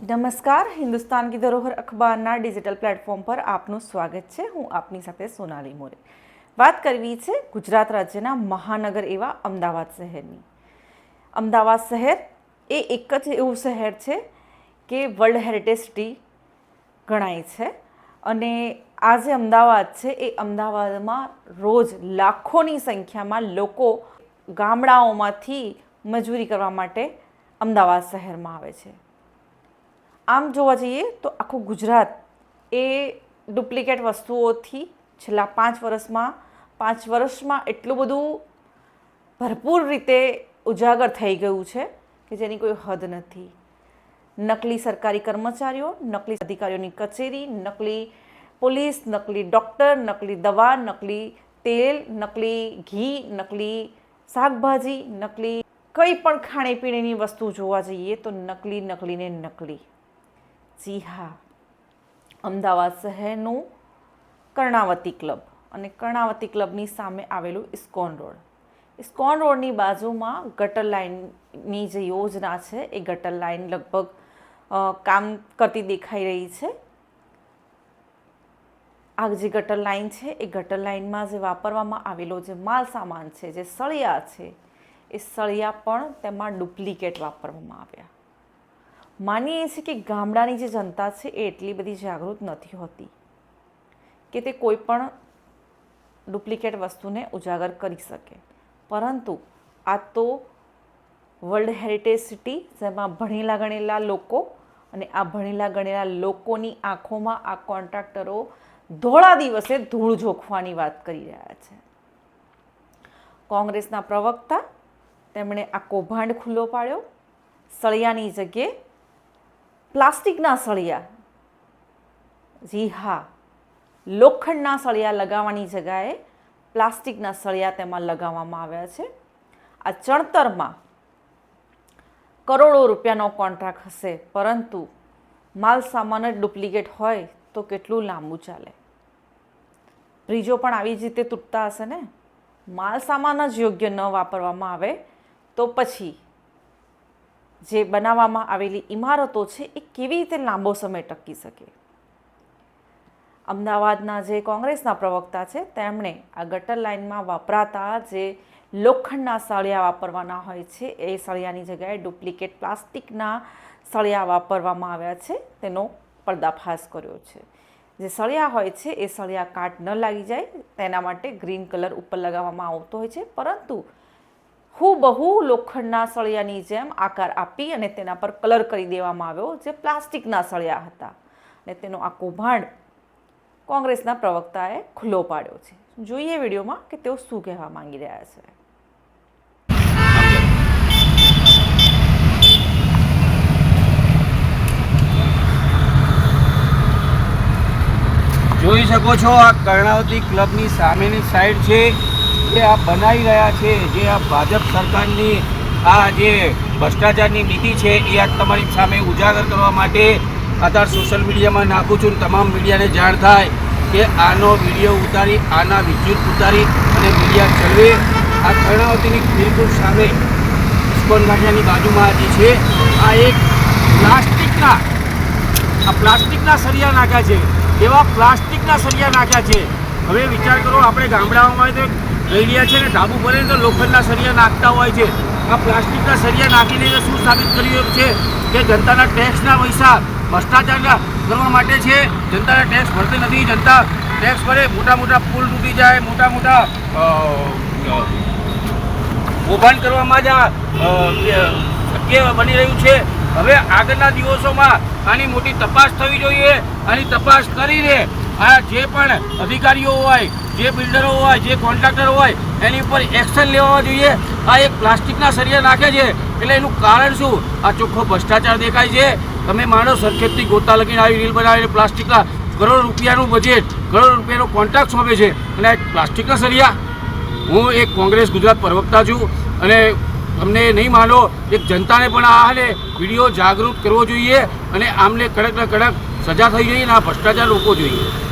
નમસ્કાર, હિન્દુસ્તાન કી ધરોહર અખબારના digital platform પર આપનું સ્વાગત છે. હું આપની સાથે સોનાલી મોરે. વાત કરવી છે ગુજરાત રાજ્યના મહાનગર એવા અમદાવાદ શહેરની. અમદાવાદ શહેર એ એક જ એવું શહેર છે કે વર્લ્ડ હેરિટેજ સિટી ગણાય છે. અને આ જે અમદાવાદ છે એ અમદાવાદમાં રોજ લાખોની સંખ્યામાં લોકો ગામડાઓમાંથી મજૂરી કરવા માટે અમદાવાદ શહેરમાં આવે છે. આમ જોવા જઈએ તો આખું ગુજરાત એ ડુપ્લિકેટ વસ્તુઓથી છેલ્લા પાંચ વર્ષમાં પાંચ વર્ષમાં એટલું બધું ભરપૂર રીતે ઉજાગર થઈ ગયું છે કે જેની કોઈ હદ નથી. નકલી સરકારી કર્મચારીઓ, નકલી અધિકારીઓની કચેરી, નકલી પોલીસ, નકલી ડૉક્ટર, નકલી દવા, નકલી તેલ, નકલી ઘી, નકલી શાકભાજી, નકલી કંઈ પણ ખાણીપીણીની વસ્તુ જોવા જઈએ તો નકલી, નકલીને નકલી. જી હા અમદાવાદ શહેરનું કર્ણાવતી ક્લબ અને કર્ણાવતી ક્લબની સામે આવેલું ઇસ્કોન રોડ. ઇસ્કોન રોડની બાજુમાં ગટર લાઇનની જે યોજના છે, એ ગટર લાઇન લગભગ કામ કરતી દેખાઈ રહી છે. આ જે ગટર લાઇન છે, એ ગટર લાઇનમાં જે વાપરવામાં આવેલો જે માલ સામાન છે, જે સળિયા છે, એ સળિયા પણ તેમાં ડુપ્લિકેટ વાપરવામાં આવ્યા. માનીએ છીએ કે ગામડાની જે જનતા છે એ એટલી બધી જાગૃત નથી હોતી કે તે કોઈ પણ ડુપ્લિકેટ વસ્તુને ઉજાગર કરી શકે. પરંતુ આ તો વર્લ્ડ હેરિટેજ સિટી જેમાં ભણેલા ગણેલા લોકો અને આ ભણેલા ગણેલા લોકોની આંખોમાં આ કોન્ટ્રાક્ટરો ધોળા દિવસે ધૂળ જોખવાની વાત કરી રહ્યા છે. કોંગ્રેસના પ્રવક્તા તેમણે આ કૌભાંડ ખુલ્લો પાડ્યો. સળિયાની જગ્યાએ પ્લાસ્ટિકના સળિયા. જી હા. લોખંડના સળિયા લગાવવાની જગ્યાએ પ્લાસ્ટિકના સળિયા તેમાં લગાવવામાં આવ્યા છે. આ ચણતરમાં કરોડો રૂપિયાનો કોન્ટ્રાક્ટ હશે, પરંતુ માલ સામાન જ ડુપ્લિકેટ હોય તો કેટલું લાંબુ ચાલે? બ્રિજો પણ આવી જ રીતે તૂટતા હશે ને? માલ સામાન જ યોગ્ય ન વાપરવામાં આવે તો પછી જે બનાવવામાં આવેલી ઇમારતો છે, એ કેવી રીતે લાંબો સમય ટકી શકે? અમદાવાદના જે કોંગ્રેસના પ્રવક્તા છે, તેમણે આ ગટર લાઇનમાં વપરાતા જે લોખંડના સળિયા વાપરવાના હોય છે, એ સળિયાની જગ્યાએ ડુપ્લિકેટ પ્લાસ્ટિકના સળિયા વાપરવામાં આવ્યા છે, તેનો પર્દાફાશ કર્યો છે. જે સળિયા હોય છે, એ સળિયા કાટ ન લાગી જાય, તેના માટે ગ્રીન કલર ઉપર લગાવવામાં આવતો હોય છે, પરંતુ બહુ લોખંડના સળિયાની જેમ આકાર આપી અને તેના પર કલર કરી દેવામાં આવ્યો, જે પ્લાસ્ટિકના સળિયા હતા. અને તેનો આ કૌભાંડ કોંગ્રેસના પ્રવક્તાએ ખુલ્લો પાડ્યો છે. જોઈએ વિડીયોમાં કે તેઓ શું કહેવા માંગી રહ્યા છે. જોઈ શકો છો આ કર્ણાવતી ક્લબની સામેની સાઈડ છે. જે આ બનાવી રહ્યા છે, જે આ ભાજપ સરકારની આ જે ભ્રષ્ટાચારની નીતિ છે, એ આ તમારી સામે ઉજાગર કરવા માટે અત્યારે સોશિયલ મીડિયામાં નાખું છું તમામ મીડિયાને જાણ થાય કે આનો વીડિયો ઉતારી, આના વિદ્યુત ઉતારી અને મીડિયા ચલવે. આ કર્ણાવતીની બિલકુલ સામે ઇસ્કોન ગાંઠિયાની બાજુમાં જે છે, આ એક પ્લાસ્ટિકના, આ પ્લાસ્ટિકના સળિયા નાખ્યા છે. એવા પ્લાસ્ટિકના સળિયા નાખ્યા છે. હવે વિચાર કરો, આપણે ગામડાઓમાં તો રેડિયા છે અને ઢાબુ ભરે તો લોખંડના સરિયા નાખતા હોય છે. આ પ્લાસ્ટિકના સરિયા નાખીને શું સાબિત કર્યું છે કે જનતાના ટેક્સના પૈસા ભ્રષ્ટાચાર કરવા માટે છે. જનતાના ટેક્સ ભરતી નથી. જનતા ટેક્સ ભરે, મોટા મોટા પુલ તૂટી જાય, મોટા મોટા કૌભાંડ કરવામાં જ આ શક્ય બની રહ્યું છે. હવે આગળના દિવસોમાં આની મોટી તપાસ થવી જોઈએ. આની તપાસ કરીને આ જે પણ અધિકારીઓ હોય જે બિલ્ડરો હોય, જે કોન્ટ્રાક્ટર હોય, એની ઉપર એક્શન લેવા જોઈએ. આ એક પ્લાસ્ટિકના સરિયા નાખે છે. એટલે એનું કારણ શું? આ ચોખ્ખો ભ્રષ્ટાચાર દેખાય છે. તમે માનો સરખેજથી ગોતા લગીને આવી રીલ બનાવીને પ્લાસ્ટિકના કરોડ રૂપિયાનું બજેટ કરોડ રૂપિયાનો કોન્ટ્રાક્ટ સોંપે છે. અને આ પ્લાસ્ટિકના સરિયા હું એક કોંગ્રેસ ગુજરાત પ્રવક્તા છું અને તમને નહીં માનો, એક જનતાને પણ આને વીડિયો જાગૃત કરવો જોઈએ અને આમને કડકને કડક સજા થઈ જોઈએ અને આ ભ્રષ્ટાચાર રોકવો જોઈએ.